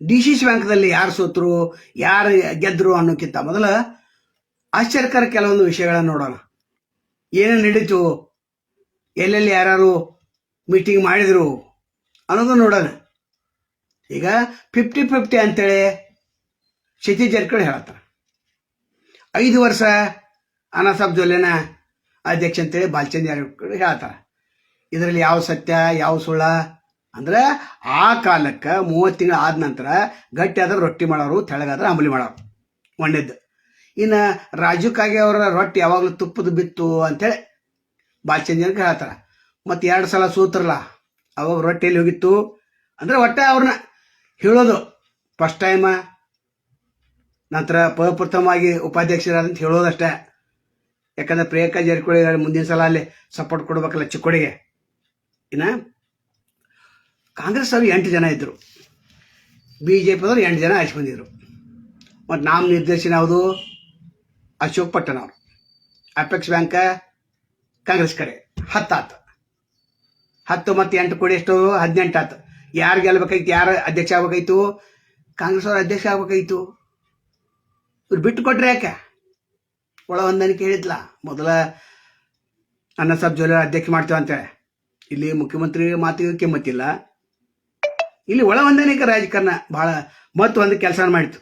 D C C ಬ್ಯಾಂಕ್ದಲ್ಲಿ ಯಾರು ಸೋತರು, ಯಾರು ಗೆದ್ರು ಅನ್ನೋಕ್ಕಿಂತ ಮೊದಲು ಆಶ್ಚರ್ಯಕರ ಕೆಲವೊಂದು ವಿಷಯಗಳನ್ನು ನೋಡೋಣ. ಏನೇನು ನಡೀತು, ಎಲ್ಲೆಲ್ಲಿ ಯಾರು ಮೀಟಿಂಗ್ ಮಾಡಿದರು ಅನ್ನೋದು ನೋಡೋಣ. ಈಗ ಫಿಫ್ಟಿ ಫಿಫ್ಟಿ ಅಂತೇಳಿ ಶಿತಿ ಜಾರಕಿಹೊಳಿ ಹೇಳ್ತಾರೆ ಐದು ವರ್ಷ ಅನಾಸಾಬ್ ಜೊಲ್ಲೆನ ಅಧ್ಯಕ್ಷ ಅಂತೇಳಿ ಜಾರಕಿಹೊಳಿ ಹೇಳ್ತಾರೆ ಇದರಲ್ಲಿ ಯಾವ ಸತ್ಯ, ಯಾವ ಸುಳ್ಳ ಅಂದ್ರೆ ಆ ಕಾಲಕ್ಕೆ ಮೂವತ್ತು ತಿಂಗಳು ಆದ ನಂತರ ಗಟ್ಟಿ ಆದ್ರೆ ರೊಟ್ಟಿ ಮಾಡೋರು ತೆಳಗಾದ್ರೆ ಅಂಬಲಿ ಮಾಡೋರು. ಒಣ್ಣೆದ್ದು ಇನ್ನು ರಾಜು ಕಾಗೆ ಅವರ ರೊಟ್ಟಿ ಯಾವಾಗಲೂ ತುಪ್ಪದ ಬಿತ್ತು ಅಂತೇಳಿ ಬಾಲಚಂದ್ರಗೆ ಹೇಳ್ತಾರೆ. ಮತ್ತು ಎರಡು ಸಲ ಸೂತ್ರಲ್ಲ, ಅವಾಗ ರೊಟ್ಟಿಯಲ್ಲಿ ಹೋಗಿತ್ತು. ಅಂದ್ರೆ ಒಟ್ಟೆ ಅವ್ರನ್ನ ಹೇಳೋದು ಫಸ್ಟ್ ಟೈಮ ನಂತರ ಪ್ರಪ್ರಥಮವಾಗಿ ಉಪಾಧ್ಯಕ್ಷರಾದಂತ ಹೇಳೋದಷ್ಟೇ ಯಾಕಂದ್ರೆ ಪ್ರಿಯಾಂಕಾ ಜಾರಕಿಹೊಳಿ ಮುಂದಿನ ಸಲ ಅಲ್ಲಿ ಸಪೋರ್ಟ್ ಕೊಡ್ಬೇಕಲ್ಲ ಚಿಕ್ಕೋಡಿಗೆ. ಇನ್ನು ಕಾಂಗ್ರೆಸ್ ಅವರು ಎಂಟು ಜನ ಇದ್ದರು ಬಿ ಜೆ ಪಿದವ್ರು ಎಂಟು ಜನ ಆಯ್ಸಿ ಬಂದಿದ್ರು. ಮತ್ತು ನಾಮ ನಿರ್ದೇಶನ ಯಾವುದು? ಅಶೋಕ್ ಪಟ್ಟಣ ಅವರು. ಅಪೆಕ್ಸ್ ಬ್ಯಾಂಕ ಕಾಂಗ್ರೆಸ್ ಕಡೆ. ಹತ್ತಾತು ಹತ್ತು ಮತ್ತು ಎಂಟು ಕೊಡಿ ಎಷ್ಟು? ಹದಿನೆಂಟು ಆತು. ಯಾರು ಗೆಲ್ಲಬೇಕಾಯ್ತು ಯಾರು ಅಧ್ಯಕ್ಷ ಆಗ್ಬೇಕಾಯ್ತು? ಕಾಂಗ್ರೆಸ್ ಅವ್ರ ಅಧ್ಯಕ್ಷ ಆಗ್ಬೇಕಾಯ್ತು. ಇವ್ರು ಬಿಟ್ಟು ಕೊಟ್ರೆ ಯಾಕೆ? ಒಳ ಹೊಂದಾಣಿಕೆ ಹೇಳಿದ್ಲ. ಮೊದಲ ಅನ್ನ ಸಾಬ್ ಜೋಲಿ ಅಧ್ಯಕ್ಷ ಮಾಡ್ತೇವೆ ಅಂತೇಳಿ ಇಲ್ಲಿ ಮುಖ್ಯಮಂತ್ರಿ ಮಾತಿಗೆ ಕಿಮ್ಮತ್ತಿಲ್ಲ. ಇಲ್ಲಿ ಒಳ ಹೊಂದಾಣಿಕೆ ರಾಜಕಾರಣ ಬಹಳ ಮಹತ್ವ ಕೆಲಸ ಮಾಡಿತು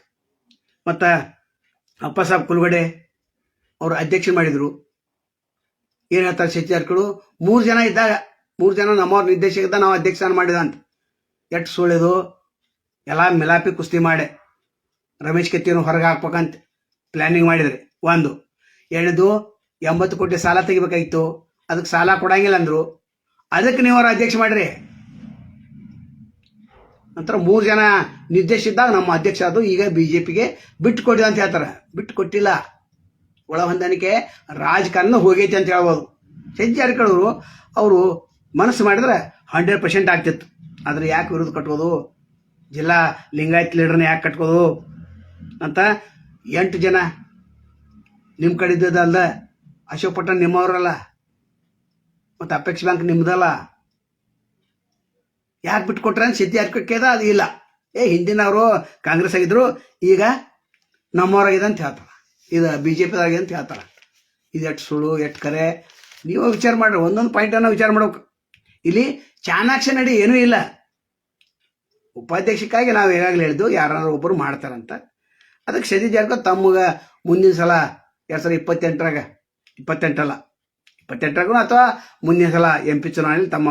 ಮತ್ತು ಅಪ್ಪ ಸಾಬ್ ಕುಲ್ಗಡೆ ಅವರು ಅಧ್ಯಕ್ಷ ಮಾಡಿದರು. ಏನು ಹೇಳ್ತಾರೆ ಸಚಿವ ಜಾರಕಿಹೊಳಿ ಮೂರು ಜನ ಇದ್ದಾಗ, ಮೂರು ಜನ ನಮ್ಮವ್ರ ನಿರ್ದೇಶಕದ ನಾವು ಅಧ್ಯಕ್ಷ ಮಾಡಿದ ಅಂತ. ಎಷ್ಟು ಸುಳಿದು ಎಲ್ಲ ಮಿಲಾಪಿ ಕುಸ್ತಿ ಮಾಡೆ ರಮೇಶ್ ಕೆತ್ತಿಯನ್ನು ಹೊರಗೆ ಹಾಕ್ಬೇಕಂತ ಪ್ಲ್ಯಾನಿಂಗ್ ಮಾಡಿದ್ರಿ. ಒಂದು. ಎರಡು ಎಂಬತ್ತು ಕೋಟಿ ಸಾಲ ತೆಗಿಬೇಕಾಗಿತ್ತು. ಅದಕ್ಕೆ ಸಾಲ ಕೊಡಂಗಿಲ್ಲ ಅಂದರು. ಅದಕ್ಕೆ ನೀವು ಅವ್ರ ಅಧ್ಯಕ್ಷ ಮಾಡ್ರಿ. ನಂತರ ಮೂರು ಜನ ನಿರ್ದೇಶಿದ್ದಾಗ ನಮ್ಮ ಅಧ್ಯಕ್ಷ ಅದು ಈಗ ಬಿ ಜೆ ಪಿಗೆ ಬಿಟ್ಟು ಕೊಟ್ಟಿದೆ ಅಂತ ಹೇಳ್ತಾರೆ. ಬಿಟ್ಟು ಕೊಟ್ಟಿಲ್ಲ ಒಳ ಹೊಂದಾಣಿಕೆ ರಾಜಕಾರಣ ಹೋಗೈತೆ ಅಂತ ಹೇಳ್ಬೋದು. ಸಜ್ಜಿ ಜಾರಕಿಹೊಳಿ ಅವರು ಮನಸ್ಸು ಮಾಡಿದ್ರೆ ಹಂಡ್ರೆಡ್ ಪರ್ಸೆಂಟ್ ಆಗ್ತಿತ್ತು. ಆದರೆ ಯಾಕೆ ವಿರೋಧ ಕಟ್ಕೋದು ಜಿಲ್ಲಾ ಲಿಂಗಾಯತ್ ಲೀಡರ್ನ ಯಾಕೆ ಕಟ್ಕೋದು ಅಂತ ಎಂಟು ಜನ ನಿಮ್ಮ ಕಡೆ ಇದ್ದದಲ್ಲ ಅಶೋಕ್ ಪಟ್ಟಣ್ ನಿಮ್ಮವ್ರಲ್ಲ. ಮತ್ತು ಅಪೆಕ್ಸ್ ಬ್ಯಾಂಕ್ ನಿಮ್ದಲ್ಲ. ಯಾಕೆ ಬಿಟ್ಕೊಟ್ರೆ ಸಿದ್ಧಿ ಕೇದ ಅದು ಇಲ್ಲ. ಏ, ಹಿಂದಿನವರು ಕಾಂಗ್ರೆಸ್ ಆಗಿದ್ರು, ಈಗ ನಮ್ಮವರಾಗಿದೆ ಅಂತ ಹೇಳ್ತಾರೆ. ಇದು ಬಿ ಜೆ ಪಿದಾಗಿದೆ ಅಂತ ಹೇಳ್ತಾರೆ. ಇದು ಎಷ್ಟು ಸುಳ್ಳು, ಎಷ್ಟು ಕರೆ? ನೀವು ವಿಚಾರ ಮಾಡ್ರಿ, ಒಂದೊಂದು ಪಾಯಿಂಟನ್ನು ವಿಚಾರ ಮಾಡ್ಬೇಕು. ಇಲ್ಲಿ ಚಾಣಾಕ್ಷ ನಡಿ ಏನೂ ಇಲ್ಲ. ಉಪಾಧ್ಯಕ್ಷಕ್ಕಾಗಿ ನಾವು ಈಗಾಗಲೇ ಹೇಳಿದ್ದು ಯಾರು ಒಬ್ಬರು ಮಾಡ್ತಾರಂತ. ಅದಕ್ಕೆ ಸದಿ ಜಾರ್ಕೋ ತಮ್ಮಗೆ ಮುಂದಿನ ಸಲ ಎರಡು ಸಾವಿರದ ಇಪ್ಪತ್ತೆಂಟರಾಗ, ಇಪ್ಪತ್ತೆಂಟಲ್ಲ, ಇಪ್ಪತ್ತೆಂಟರಾಗೂ ಅಥವಾ ಮುಂದಿನ ಸಲ ಎಂ ಪಿ ಚುನಾವಣೆಯಲ್ಲಿ ತಮ್ಮ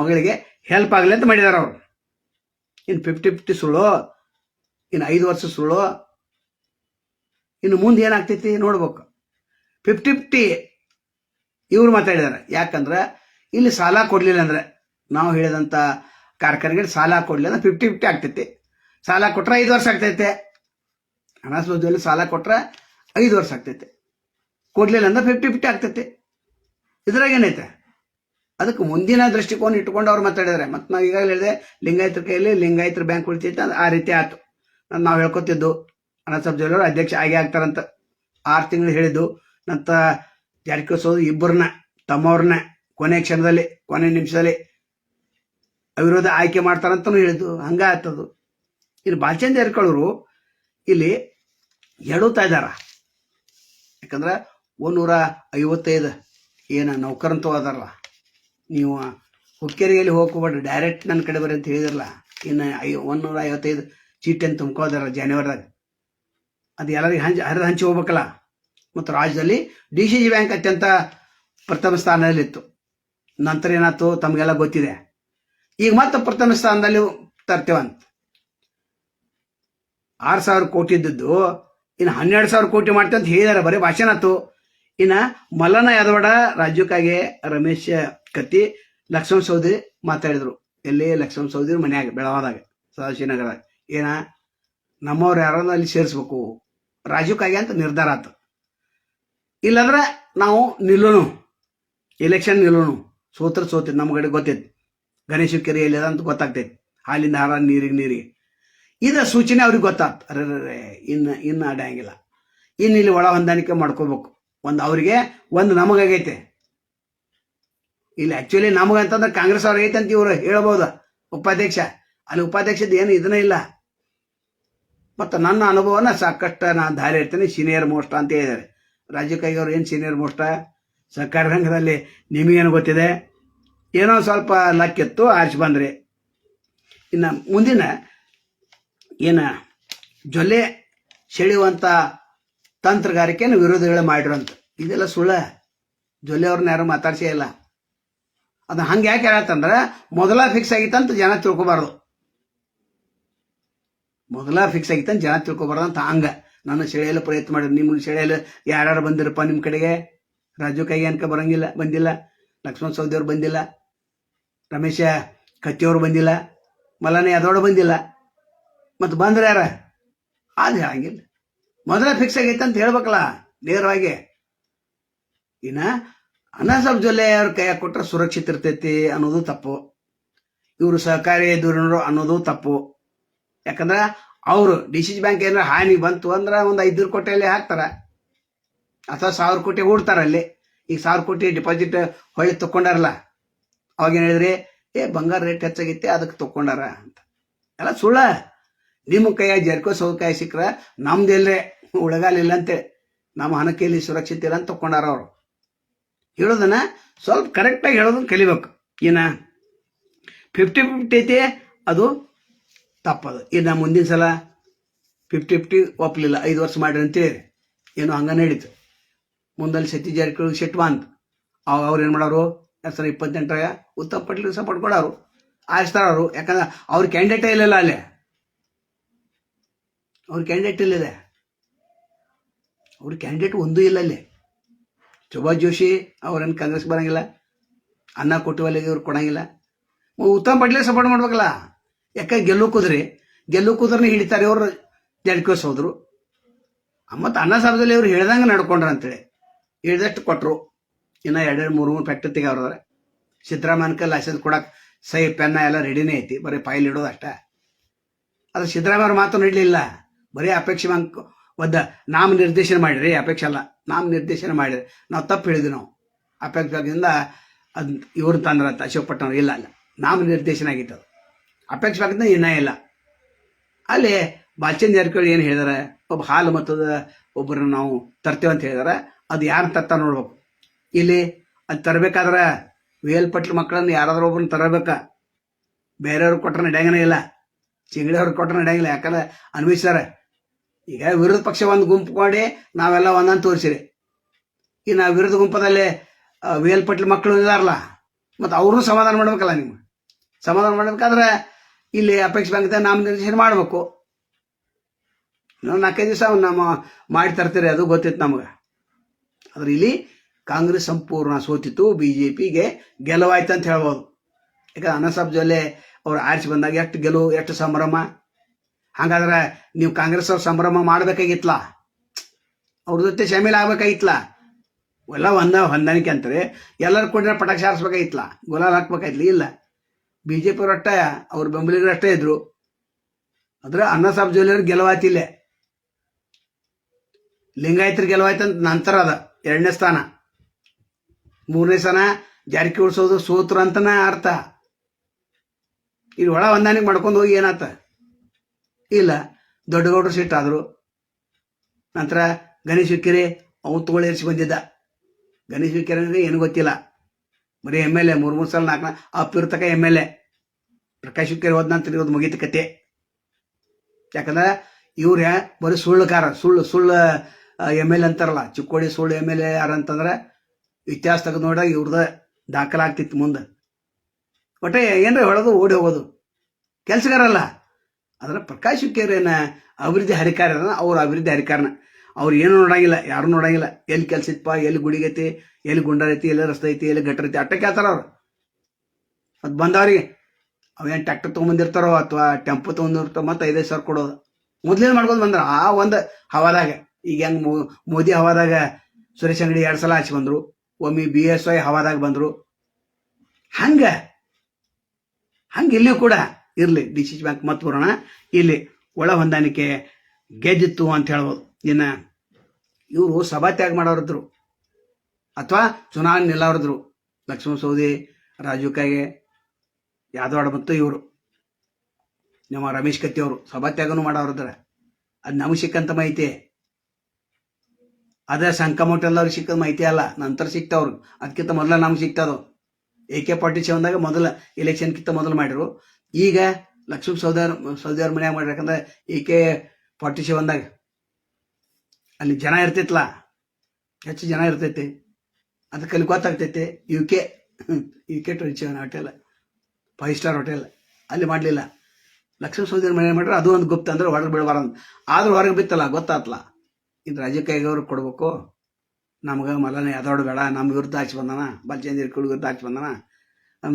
ಮಗಳಿಗೆ ಹೆಲ್ಪ್ ಆಗಲಿ ಅಂತ ಮಾಡಿದಾರೆ ಅವರು. ಇನ್ನು ಫಿಫ್ಟಿ ಫಿಫ್ಟಿ ಸುಳ್ಳು, ಇನ್ನು ಐದು ವರ್ಷ ಸುಳ್ಳು, ಇನ್ನು ಮುಂದೆ ಏನಾಗ್ತೈತಿ ನೋಡ್ಬೇಕು. ಫಿಫ್ಟಿ ಫಿಫ್ಟಿ ಇವ್ರು ಮಾತಾಡಿದ್ದಾರೆ ಯಾಕಂದ್ರೆ ಇಲ್ಲಿ ಸಾಲ ಕೊಡಲಿಲ್ಲ ಅಂದ್ರೆ, ನಾವು ಹೇಳಿದಂಥ ಕಾರ್ಖಾನೆಗಳು ಸಾಲ ಕೊಡಲಿಲ್ಲ ಅಂದ್ರೆ ಫಿಫ್ಟಿ ಫಿಫ್ಟಿ ಆಗ್ತೈತಿ. ಸಾಲ ಕೊಟ್ಟರೆ ಐದು ವರ್ಷ ಆಗ್ತೈತೆ. ಹಣಸ್ವದಲ್ಲಿ ಸಾಲ ಕೊಟ್ಟರೆ ಐದು ವರ್ಷ ಆಗ್ತೈತೆ. ಕೊಡಲಿಲ್ಲ ಅಂದ್ರೆ ಫಿಫ್ಟಿ ಫಿಫ್ಟಿ ಆಗ್ತೈತೆ. ಇದ್ರಾಗ ಏನೈತೆ? ಅದಕ್ಕೆ ಮುಂದಿನ ದೃಷ್ಟಿಕೋನ ಇಟ್ಕೊಂಡು ಅವ್ರು ಮಾತಾಡಿದ್ರೆ. ಮತ್ತೆ ನಾವು ಈಗಾಗಲೇ ಹೇಳಿದೆ, ಲಿಂಗಾಯತರ ಕೈಯಲ್ಲಿ ಲಿಂಗಾಯತರ ಬ್ಯಾಂಕ್ ಉಳಿತೈತೆ ಅದು ಆ ರೀತಿ ಆಯ್ತು. ನಾವು ಹೇಳ್ಕೊತಿದ್ದು ಅನಂತ ಸಬ್ ಜೋಲರ್ ಅಧ್ಯಕ್ಷ ಆಗೇ ಆಗ್ತಾರಂತ ಆರು ತಿಂಗಳು ಹೇಳಿದ್ದು. ನಂತರ ಜಾರಕಿಹೊಳಿ ಇಬ್ಬರನ್ನ ತಮ್ಮವ್ರನ್ನ ಕೊನೆ ಕ್ಷಣದಲ್ಲಿ, ಕೊನೆ ನಿಮಿಷದಲ್ಲಿ ಅವಿರೋಧ ಆಯ್ಕೆ ಮಾಡ್ತಾರಂತನೂ ಹೇಳಿದ್ದು. ಹಂಗ ಆಯ್ತದು. ಇಲ್ಲಿ ಬಾಲಚಂದ್ರ ಜಾರಕಿಹೊಳರು ಇಲ್ಲಿ ಎಡುತ್ತಾ ಇದ್ದಾರ. ಯಾಕಂದ್ರೆ ಒಂದೂರ ಐವತ್ತೈದು ಏನು ನೌಕರಂತೂ ಅದಾರಲ್ಲ. ನೀವು ಹುಕ್ಕೇರಿಯಲ್ಲಿ ಹೋಗ್ಕೋಬೇಡ್ರಿ ಡೈರೆಕ್ಟ್ ನನ್ನ ಕಡೆ ಬರ್ರಿ ಅಂತ ಹೇಳಿದ್ರಲ್ಲ, ಇನ್ನು ಐ ಒಂದೂರ ಐವತ್ತೈದು ಚೀಟಿಯನ್ನು ತುಂಬ್ಕೋದಾರ ಜನವರಿದಾಗ ಅದು ಎಲ್ಲರಿಗೆ ಹಂಚಿ, ಹರಿದು ಹಂಚಿ ಹೋಗ್ಬೇಕಲ್ಲ. ಮತ್ತು ರಾಜ್ಯದಲ್ಲಿ ಡಿ ಸಿ ಜಿ ಬ್ಯಾಂಕ್ ಅತ್ಯಂತ ಪ್ರಥಮ ಸ್ಥಾನದಲ್ಲಿತ್ತು. ನಂತರ ಏನಾಯ್ತು? ತಮಗೆಲ್ಲ ಗೊತ್ತಿದೆ. ಈಗ ಮತ್ತೆ ಪ್ರಥಮ ಸ್ಥಾನದಲ್ಲಿ ತರ್ತೇವಂತ. ಆರು ಸಾವಿರ ಕೋಟಿ ಇದ್ದದ್ದು, ಇನ್ನು ಹನ್ನೆರಡು ಸಾವಿರ ಕೋಟಿ ಮಾಡ್ತೇವೆ ಅಂತ ಹೇಳಿದಾರೆ. ಬರೀ ಭಾಷಣ ಇನ್ನು ಮಲ್ಲನ ಯಾದವಾಡ ರಾಜ್ಯಕ್ಕಾಗಿ ರಮೇಶ್ ಕತ್ತಿ ಲಕ್ಷ್ಮಣ ಸೌದಿ ಮಾತಾಡಿದ್ರು. ಎಲ್ಲಿ ಲಕ್ಷ್ಮಣ ಸೌದಿ ಮನ್ಯಾಗ ಬೆಳವಾದಾಗ ಸದಾಶಿವನಗರದಾಗ ಏನ ನಮ್ಮವ್ರು ಯಾರನ್ನ ಅಲ್ಲಿ ಸೇರಿಸ್ಬೇಕು. ರಾಜ್ಯಕ್ಕಾಗಿ ಅಂತ ನಿರ್ಧಾರ ಆತು. ಇಲ್ಲಾಂದ್ರೆ ನಾವು ನಿಲ್ಲೋನು. ಎಲೆಕ್ಷನ್ ನಿಲ್ಲೋಣ ಸೋತ್ರ ಸೋತೈತಿ ನಮ್ಮ ಕಡೆ ಗೊತ್ತೈತಿ. ಗಣೇಶ ಕೆರೆ ಎಲ್ಲಿ ಅಂತ ಗೊತ್ತಾಗ್ತೈತಿ. ಹಾಲಿಂದ ಹಾರ, ನೀರಿಗೆ ನೀರಿಗೆ. ಇದ ಸೂಚನೆ ಅವ್ರಿಗೆ ಗೊತ್ತಾತ್. ಅರೆ ಇನ್ನು ಇನ್ನು ಅಡ್ಯಾಂಗಿಲ್ಲ. ಇನ್ನು ಇಲ್ಲಿ ಒಳ ಹೊಂದಾಣಿಕೆ ಮಾಡ್ಕೋಬೇಕು. ಒಂದು ಅವರಿಗೆ ಒಂದು ನಮಗಾಗೈತೆ. ಇಲ್ಲಿ ಆಕ್ಚುಲಿ ನಮಗಂತಂದ್ರೆ ಕಾಂಗ್ರೆಸ್ ಅವ್ರು ಐತೆ ಅಂತ ಇವರು ಹೇಳ್ಬೋದು, ಉಪಾಧ್ಯಕ್ಷ. ಅಲ್ಲಿ ಉಪಾಧ್ಯಕ್ಷದ ಏನು ಇದನ್ನೇ ಇಲ್ಲ. ಮತ್ತು ನನ್ನ ಅನುಭವನ ಸಾಕಷ್ಟು ನಾನು ದಾರಿ ಇರ್ತೀನಿ ಸೀನಿಯರ್ ಮೋಸ್ಟ್ ಅಂತ ಹೇಳಿದ್ದಾರೆ. ರಾಜ್ಯ ಅವ್ರು ಏನು ಸೀನಿಯರ್ ಮೋಸ್ಟ ಸರ್ಕಾರಿ ರಂಗದಲ್ಲಿ ನಿಮಗೇನು ಗೊತ್ತಿದೆ? ಏನೋ ಸ್ವಲ್ಪ ಲಕ್ಕಿತ್ತು ಆರಿಸಿ ಬಂದ್ರಿ. ಇನ್ನು ಮುಂದಿನ ಏನ, ಜೊಲ್ಲೆ ಸೆಳೆಯುವಂಥ ತಂತ್ರಗಾರಿಕೆಯನ್ನು ವಿರೋಧಿಗಳು ಮಾಡಿರೋಂತ ಇದೆಲ್ಲ ಸುಳ್ಳ. ಜೊಲ್ಲೆ ಅವ್ರನ್ನ ಯಾರು ಮಾತಾಡ್ಸೇ ಇಲ್ಲ. ಅದು ಹಂಗೆ ಯಾಕೆ ಹೇಳತ್ತಂದ್ರೆ, ಮೊದಲ ಫಿಕ್ಸ್ ಆಗಿತ್ತಂತ ಜನ ತಿಳ್ಕೊಬಾರ್ದು. ಮೊದಲ ಫಿಕ್ಸ್ ಆಗಿತ್ತಂತ ಜನ ತಿಳ್ಕೊಬಾರ್ದು ಅಂತ ಹಂಗ. ನಾನು ಸೆಳೆಯಲು ಪ್ರಯತ್ನ ಮಾಡಿದ್ರು. ನಿಮ್ಮನ್ನ ಸೆಳೆಯಲು ಯಾರ್ಯಾರು ಬಂದಿರಪ್ಪ ನಿಮ್ಮ ಕಡೆಗೆ? ರಾಜು ಕೈಗೆ ಅನ್ಕ ಬರಂಗಿಲ್ಲ, ಬಂದಿಲ್ಲ. ಲಕ್ಷ್ಮಣ ಸೌದಿಯವ್ರು ಬಂದಿಲ್ಲ. ರಮೇಶ ಕತ್ತಿಯವ್ರು ಬಂದಿಲ್ಲ. ಮಲನೆ ಅದೋಡು ಬಂದಿಲ್ಲ. ಮತ್ತು ಬಂದ್ರೆ ಯಾರ? ಅದು ಹೇಳಂಗಿಲ್ಲ. ಮೊದಲೇ ಫಿಕ್ಸ್ ಆಗೈತೆ ಅಂತ ಹೇಳ್ಬೇಕಲ್ಲ, ನೇರವಾಗಿ. ಇನ್ನ ಅನಸಬ್ ಜೊಲ್ಲೆ ಅವ್ರ ಕೈಯಾಗ ಕೊಟ್ರೆ ಸುರಕ್ಷಿತ ಇರ್ತೈತಿ ಅನ್ನೋದು ತಪ್ಪು. ಇವರು ಸಹಕಾರಿ ಧೋರಣರು ಅನ್ನೋದು ತಪ್ಪು. ಯಾಕಂದ್ರೆ ಅವರು ಡಿ ಸಿ ಬ್ಯಾಂಕ್ ಏನಾರ ಹಾನಿ ಬಂತು ಅಂದ್ರೆ ಒಂದು ಐದು ಕೋಟಿಯಲ್ಲಿ ಹಾಕ್ತಾರ. ಅಥವಾ ಸಾವಿರ ಕೋಟಿ ಹೂಡ್ತಾರ ಅಲ್ಲಿ. ಈಗ ಸಾವಿರ ಕೋಟಿ ಡಿಪಾಸಿಟ್ ಹೊಳ್ಳಿ ತಕೊಂಡಾರಲ್ಲ ಅವಾಗ ಏನು ಹೇಳಿದ್ರಿ? ಏ, ಬಂಗಾರ ರೇಟ್ ಹೆಚ್ಚಾಗೈತೆ ಅದಕ್ಕೆ ತಕೊಂಡಾರ ಅಂತ. ಎಲ್ಲ ಸುಳ್ಳ. ನಿಮ್ಮ ಕೈಯಾಗ ಜರ್ಕೋ ಸೌಕಾಯಿ ಸಿಕ್ಕ್ರ ನಮ್ದೆಲ್ಲೇ ಉಳಗಾಲಿಲ್ಲ ಅಂತೇಳಿ ನಮ್ಮ ಹಣಕೆಯಲ್ಲಿ ಸುರಕ್ಷಿತ ಇಲ್ಲ ಅಂತ ತಕೊಂಡಾರ ಅವರು. ಹೇಳೋದನ್ನ ಸ್ವಲ್ಪ ಕರೆಕ್ಟಾಗಿ ಹೇಳೋದನ್ನ ಕಲಿಬೇಕು. ಏನ? ಫಿಫ್ಟಿ ಫಿಫ್ಟಿ ಐತಿ, ಅದು ತಪ್ಪದು. ಇನ್ನು ಮುಂದಿನ ಸಲ ಫಿಫ್ಟಿ ಫಿಫ್ಟಿ ಒಪ್ಪಲಿಲ್ಲ ಐದು ವರ್ಷ ಮಾಡ್ರಿ ಅಂತೇಳಿ ಏನು ಹಂಗ ನಡೀತು ಮುಂದಲ್ಲಿ ಸತಿ ಜಾರಕಿಹೊಳಿ ಸೆಟ್ ಅಂತ ಅವಾಗ ಅವ್ರು ಏನು ಮಾಡೋರು? ಎರಡು ಸಾವಿರದ ಇಪ್ಪತ್ತೆಂಟರಾಗ ಉತ್ತಮ ಸಪೋರ್ಟ್ ಕೊಡೋರು. ಆರಿಸ್ತಾರ ಅವರು ಯಾಕಂದ್ರೆ ಅವ್ರ ಕ್ಯಾಂಡಿಡೇಟೇ ಇಲ್ಲಲ್ಲ ಅಲ್ಲೇ. ಅವ್ರ ಕ್ಯಾಂಡಿಡೇಟ್ ಇಲ್ಲಿದೆ ಅವ್ರ ಕ್ಯಾಂಡಿಡೇಟ್ ಒಂದೂ ಇಲ್ಲ ಅಲ್ಲಿ. ಸುಭಾಷ್ ಜೋಶಿ ಅವ್ರೇನು ಕಾಂಗ್ರೆಸ್ ಬರೋಂಗಿಲ್ಲ. ಅನ್ನ ಕೊಟ್ಟುವಲ್ಲಿಗೆ ಇವ್ರು ಕೊಡಂಗಿಲ್ಲ. ಉತ್ತಮ ಉತ್ತಮ್ ಸಪೋರ್ಟ್ ಮಾಡ್ಬೇಕಲ್ಲ. ಯಾಕೆ ಗೆಲ್ಲು ಕುದ್ರಿ ಗೆಲ್ಲು ಕುದ್ರನ್ನ ಹಿಡಿತಾರೆ ಅವರು ಜಡ್ಕೋಸ್ ಹೋದ್ರು. ಮತ್ತು ಅನ್ನ ಸಾಬದಲ್ಲಿ ಇವ್ರು ಹೇಳ್ದಂಗೆ ನಡ್ಕೊಂಡ್ರ ಅಂತೇಳಿ. ಹೇಳ್ದಷ್ಟು ಕೊಟ್ಟರು ಇನ್ನು ಎರಡೆರಡು ಮೂರು ಮೂರು ಫ್ಯಾಕ್ಟ್ರಿ ತೆಗೆಯವ್ರದಾರೆ ಸಿದ್ದರಾಮಯ್ಯನಕ ಲೈಸೆನ್ಸ್ ಕೊಡಕ್ಕೆ ಸೈ ಪೆನ್ನ ಎಲ್ಲ ರೆಡಿನೇ ಐತಿ. ಬರೀ ಫೈಲ್ ಇಡೋದು ಅಷ್ಟೇ. ಅದು ಅವ್ರ ಮಾತು ನೀಡಲಿಲ್ಲ ಬರೀ ಅಪೇಕ್ಷೆ ಒದ್ದ, ನಾಮ ನಿರ್ದೇಶನ ಮಾಡಿರಿ, ಅಪೇಕ್ಷೆ ಅಲ್ಲ. ನಾಮ ನಿರ್ದೇಶನ ಮಾಡಿರಿ. ನಾವು ತಪ್ಪು ಹೇಳಿದ್ವಿ ನಾವು. ಅಪೇಕ್ಷೆ ಬ್ಯಾಂಕಿಂದ ಅದು, ಇವ್ರು ತಂದ್ರ ಅಶೋಕ್ ಇಲ್ಲ ಅಲ್ಲ ನಾಮ ನಿರ್ದೇಶನ ಆಗಿತ್ತು ಅದು. ಅಪೇಕ್ಷೆ ಬ್ಯಾಂಕಿಂದ ಇನ್ನೂ ಇಲ್ಲ. ಅಲ್ಲಿ ಬಾಲ್ಚಂದ್ ಜಾರಕಿಹೊಳಿ ಏನು ಹೇಳಿದಾರೆ? ಒಬ್ಬ ಹಾಲು ಮತ್ತದ ಒಬ್ಬರನ್ನ ನಾವು ತರ್ತೇವೆ ಅಂತ ಹೇಳಿದಾರೆ. ಅದು ಯಾರು ತರ್ತ ನೋಡ್ಬೇಕು. ಇಲ್ಲಿ ಅದು ತರಬೇಕಾದ್ರೆ ವೇಲ್ಪಟ್ಲ ಮಕ್ಕಳನ್ನು ಯಾರಾದ್ರೂ ಒಬ್ಬರನ್ನ ತರಬೇಕ. ಬೇರೆಯವ್ರಿಗೆ ಕೊಟ್ಟರೆ ನಡೆಯಂಗನೇ ಇಲ್ಲ. ಚಿಂಗಡಿಯವ್ರಿಗೆ ಕೊಟ್ಟರೆ ನಡೆಯಂಗಿಲ್ಲ ಯಾಕಂದ್ರೆ ಅನ್ವಿಸ್ತಾರೆ ಈಗ ವಿರೋಧ ಪಕ್ಷ ಒಂದು ಗುಂಪು ಮಾಡಿ ನಾವೆಲ್ಲ ಒಂದೊಂದು ತೋರಿಸಿರಿ. ಈ ನಾವು ವಿರೋಧ ಗುಂಪದಲ್ಲಿ ಆ, ವೇಲ್ ಪಟ್ಲ ಮಕ್ಕಳು ಇದಾರಲ್ಲ ಮತ್ತು ಅವ್ರನ್ನೂ ಸಮಾಧಾನ ಮಾಡ್ಬೇಕಲ್ಲ ನೀವು ಸಮಾಧಾನ ಮಾಡಬೇಕಾದ್ರೆ ಇಲ್ಲಿ ಅಪೇಕ್ಷೆ ಬ್ಯಾಂಕ್ ನಾಮ ನಿರ್ದೇಶನ ಮಾಡಬೇಕು. ಇನ್ನೊಂದು ನಾಲ್ಕೈದು ದಿವಸ ನಮ್ಮ ಮಾಡಿ ತರ್ತೀರಿ ಅದು ಗೊತ್ತಿತ್ತು ನಮಗೆ. ಆದ್ರೆ ಇಲ್ಲಿ ಕಾಂಗ್ರೆಸ್ ಸಂಪೂರ್ಣ ಸೋತಿತ್ತು ಬಿ ಜೆ ಪಿಗೆ ಗೆಲುವಾಯ್ತು ಅಂತ ಹೇಳ್ಬೋದು. ಯಾಕಂದ್ರೆ ಅನಸಾಬ್ ಜೊಲ್ಲೆ ಅವ್ರು ಆರಿಸಿ ಬಂದಾಗ ಎಷ್ಟು ಗೆಲುವು ಎಷ್ಟು ಸಂಭ್ರಮ. ಹಾಗಾದ್ರೆ ನೀವು ಕಾಂಗ್ರೆಸ್ ಅವ್ರ ಸಂಭ್ರಮ ಮಾಡಬೇಕಾಗಿತ್ತಲ್ಲ ಅವ್ರ ಜೊತೆ ಶಾಮೀಲ್ ಆಗ್ಬೇಕಾಗಿತ್ತಲ್ಲ ಎಲ್ಲ ಒಂದ ಹೊಂದಾಣಿಕೆ ಅಂತಾರೆ. ಎಲ್ಲರೂ ಕೂಡ ಪಟಾಕ್ಷ ಹಾರಿಸ್ಬೇಕಾಗಿತ್ತಲ್ಲ ಗುಲಾಲ್ ಹಾಕ್ಬೇಕಾಯ್ತಲಿ ಇಲ್ಲ. ಬಿ ಜೆ ಪಿ ಅಷ್ಟೇ, ಅವ್ರ ಬೆಂಬಲಿಗರು ಅಷ್ಟೇ ಇದ್ರು. ಆದ್ರೆ ಅನ್ನ ಸಾಬ್ ಜೊಲ್ಲೆಯವ್ರು ಗೆಲುವಾಯ್ತಿಲ್ಲ. ಲಿಂಗಾಯತ್ರಿ ಗೆಲುವಾಯ್ತಂತ ನಂತರ ಅದ, ಎರಡನೇ ಸ್ಥಾನ. ಮೂರನೇ ಸ್ಥಾನ ಜಾರಿಕೆ ಉಳಿಸೋದು ಸೋತ್ರ ಅಂತನ ಅರ್ಥ. ಇಲ್ಲಿ ಒಳ ಹೊಂದಾಣಿಕೆ ಮಾಡ್ಕೊಂಡು ಹೋಗಿ ಏನಾತ? ಇಲ್ಲ ದೊಡ್ಡಗೌಡರು ಸಿಟ್ ಆದರು. ನಂತರ ಗಣೇಶ್ ಕೆರೆ ಅವನು ತಗೊಳ್ಳೇರಿಸಿ ಬಂದಿದ್ದ. ಗಣೇಶ ಕೆರೆ ಅಂದರೆ ಏನು ಗೊತ್ತಿಲ್ಲ. ಬರೀ ಎಂ ಎಲ್ ಎ ಮೂರು ಮೂರು ಸಲ ನಾಲ್ಕು ಅಪ್ಪಿರ್ತಕ ಎಂ ಎಲ್ ಎ ಪ್ರಕಾಶ್ ವಿಕೆರೆ ಹೋದ ನಂತರ ಇವತ್ತು ಮುಗಿತ ಕತೆ. ಯಾಕಂದ್ರೆ ಇವ್ರೆ ಬರೀ ಸುಳ್ಳುಕಾರ, ಸುಳ್ಳು ಸುಳ್ಳು ಎಂ ಎಲ್ ಎ ಅಂತಾರಲ್ಲ, ಚಿಕ್ಕೋಡಿ ಸುಳ್ಳು ಎಂ ಎಲ್ ಎ ಯಾರಂತಂದ್ರೆ ಇತಿಹಾಸ ತೆಗೆದು ನೋಡಿದಾಗ ಇವ್ರದ ದಾಖಲಾಗ್ತಿತ್ತು ಮುಂದೆ. ಒಟ್ಟೆ ಏನರ ಹೇಳೋದು, ಓಡಿ ಹೋಗೋದು. ಕೆಲಸಗಾರಲ್ಲ. ಆದ್ರೆ ಪ್ರಕಾಶ್ ಹುಕ್ಕೇರಿನ ಅಭಿವೃದ್ಧಿ ಹರಿಕಾರ ಅವ್ರ ಅಭಿವೃದ್ಧಿ ಹರಿಕಾರನ ಅವ್ರು ಏನು ನೋಡಂಗಿಲ್ಲ, ಯಾರು ನೋಡಂಗಿಲ್ಲ. ಎಲ್ಲಿ ಕೆಲಸ ಇತ್ತಪ್ಪ ಎಲ್ಲಿ ಗುಡಿಗೈತಿ ಎಲ್ಲಿ ಗುಂಡರ್ ಐತಿ, ಎಲ್ಲಿ ರಸ್ತೆ ಐತಿ, ಎಲ್ಲಿ ಗಟ್ರ ಐತಿ ಅಟ್ಟ ಕೇಳ್ತಾರ ಅವ್ರು. ಅದು ಬಂದವ್ರಿಗೆ ಅವೇನು ಟ್ಯಾಕ್ಟರ್ ತೊಗೊಂಬಂದಿರ್ತಾರೋ ಅಥವಾ ಟೆಂಪೋ ತೊಗೊಂಡಿರ್ತಾರೋ ಮತ್ತೆ ಐದೈದು ಸಾವಿರ ಕೊಡೋದು. ಮೊದ್ಲೇನು ಮಾಡ್ಕೊಂಡು ಬಂದ್ರ, ಆ ಒಂದು ಹವಾದಾಗ, ಈಗ ಹೆಂಗ್ ಮೋದಿ ಹವಾದಾಗ ಸುರೇಶ್ ಅಂಗಡಿ ಎರಡು ಸಲ ಹಚ್ಚಿ ಬಂದ್ರು, ಒಮ್ಮೆ ಬಿ ಎಸ್ ವೈ ಹವಾದಾಗ ಬಂದ್ರು. ಹಂಗ, ಹಂಗೆ ಇಲ್ಲಿಯೂ ಕೂಡ ಇರಲಿ ಡಿ ಸಿ ಬ್ಯಾಂಕ್ ಮತ್ತೆ ಬರೋಣ. ಇಲ್ಲಿ ಒಳ ಹೊಂದಾಣಿಕೆ ಗೆದ್ದಿತ್ತು ಅಂತ ಹೇಳ್ಬೋದು. ಇನ್ನು ಇವರು ಸಭಾತ್ಯಾಗ ಮಾಡೋರಿದ್ರು. ಅಥವಾ ಚುನಾವಣೆ ನಿಲ್ಲವ್ರಿದ್ರು ಲಕ್ಷ್ಮಣ ಸೌದಿ ರಾಜು ಕಾಗೆ, ಯಾದವಾಡ ಮತ್ತು ಇವರು. ನಮ್ಮ ರಮೇಶ್ ಕತ್ತಿ ಅವರು ಸಭಾತ್ಯಾಗನೂ ಮಾಡೋರಿದ್ರೆ ಅದು ನಮಗೆ ಸಿಕ್ಕಂತ ಮಾಹಿತಿ. ಅದೇ ಸಂಕಮಟ್ಟೆಲ್ಲವ್ರಿಗೆ ಸಿಕ್ಕದ ಮಾಹಿತಿ ಅಲ್ಲ. ನಂತರ ಸಿಕ್ತಾವ್ರು ಅದಕ್ಕಿಂತ ಮೊದಲ ನಮ್ಗೆ ಸಿಕ್ತದು. ಎ ಕೆ ಪಾರ್ಟಿ ಸೆವೆನ್ದಾಗ ಮೊದಲ ಇಲೆಕ್ಷನ್ಕಿಂತ ಮೊದಲು ಮಾಡಿರು. ಈಗ ಲಕ್ಷ್ಮೀ ಸೌದಾರ್, ಸೌದಿಯವ್ರ ಮನ್ಯಾಗ ಮಾಡ್ರಿ ಯಾಕಂದ್ರೆ ಎ ಕೆ ಫಾರ್ಟಿ ಸೆವೆನ್ದಾಗ. ಅಲ್ಲಿ ಜನ ಇರ್ತೈತಲ್ಲ ಹೆಚ್ಚು ಜನ ಇರ್ತೈತಿ. ಅದಕ್ಕೆ ಅಲ್ಲಿ ಗೊತ್ತಾಗ್ತೈತಿ. U K U K twenty seven hotel five star hotel ಅಲ್ಲಿ ಮಾಡಲಿಲ್ಲ. ಲಕ್ಷ್ಮೀ ಸೌದಿಯವ್ರ ಮನೆ ಮಾಡಿದ್ರೆ ಅದು ಒಂದು ಗುಪ್ತ ಅಂದ್ರೆ ಹೊರಗೆ ಬಿಡಬಾರಂತ ಆದ್ರೂ ಹೊರಗೆ ಬಿತ್ತಲ್ಲ, ಗೊತ್ತಾತ್ಲ? ಇದು ಅವ್ರಿಗೆ ಕೊಡ್ಬೇಕು? ನಮ್ಗೆ ಮಲ್ಲನೆ ಯಾದವಾಡು ಬೇಡ ನಮ್ಮ ವಿರುದ್ಧ ಹಾಕಿ ಬಂದಾನ ಬಲ್ಚಂದ್ರ ಕುಳಿ ವಿರುದ್ಧ ಹಾಕಿ ಬಂದಾನ.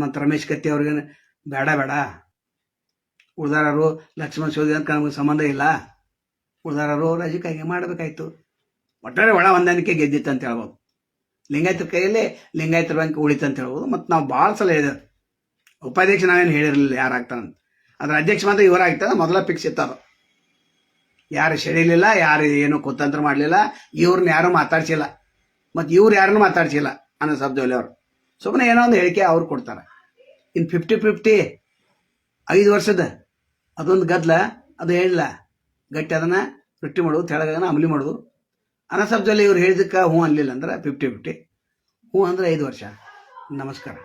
ಮತ್ತು ರಮೇಶ್ ಕತ್ತಿ ಅವ್ರಿಗೆ ಬೇಡ ಬೇಡ. ಉಳ್ದಾರರು ಲಕ್ಷ್ಮಣ ಅಂತ ನಮಗೆ ಸಂಬಂಧ ಇಲ್ಲ. ಉಳ್ದಾರರು ರಾಜಕೀಯ ಮಾಡಬೇಕಾಯ್ತು. ಒಟ್ಟಾರೆ ಒಳ ಹೊಂದಾಣಿಕೆ ಗೆದ್ದಿತ್ತು ಅಂತ ಹೇಳ್ಬೋದು. ಲಿಂಗಾಯತರ ಕೈಯಲ್ಲಿ ಲಿಂಗಾಯತರ ಬ್ಯಾಂಕ್ ಉಳಿತು ಅಂತ ಹೇಳ್ಬೋದು. ಮತ್ತು ನಾವು ಭಾಳ ಸಲ ಹೇಳಿದೆ. ಉಪಾಧ್ಯಕ್ಷ ನಾವೇನು ಹೇಳಿರಲಿಲ್ಲ ಅಂತ ಅದ್ರ ಅಧ್ಯಕ್ಷ ಮಾತ್ರ ಇವರಾಗ್ತಾನೆ ಮೊದಲ ಫಿಕ್ಸ್ ಇತ್ತದು ಯಾರು ಸೆಳೀಲಿಲ್ಲ ಯಾರು ಏನು ಕುತಂತ್ರ ಮಾಡಲಿಲ್ಲ ಇವ್ರನ್ನ ಯಾರು ಮಾತಾಡ್ಸಿಲ್ಲ. ಮತ್ತು ಇವ್ರು ಯಾರನ್ನೂ ಮಾತಾಡ್ಸಿಲ್ಲ ಅನ್ನೋ ಶಬ್ದವಲ್ಲಿ ಅವರು. ಸುಮ್ಮನೆ ಏನೋ ಒಂದು ಹೇಳಿಕೆ ಅವ್ರು ಕೊಡ್ತಾರೆ. ಇನ್ನು ಫಿಫ್ಟಿ ಫಿಫ್ಟಿ ಐದು ವರ್ಷದ ಅದೊಂದು ಗದ್ದಲ ಅದು ಹೇಳಲ್ಲ. ಗಟ್ಟಿ ಅದನ್ನು ರೊಟ್ಟಿ ಮಾಡೋದು ತೆಳಗನ ಅಮಲಿ ಮಾಡೋದು. ಅನಸಬ್ಜಲ್ಲಿ ಇವ್ರು ಹೇಳಿದಕ್ಕೆ ಹ್ಞೂ ಅನ್ಲಿಲ್ಲ ಅಂದ್ರೆ ಫಿಫ್ಟಿ ಫಿಫ್ಟಿ ಹ್ಞೂ ಅಂದ್ರೆ ಐದು ವರ್ಷ. ನಮಸ್ಕಾರ.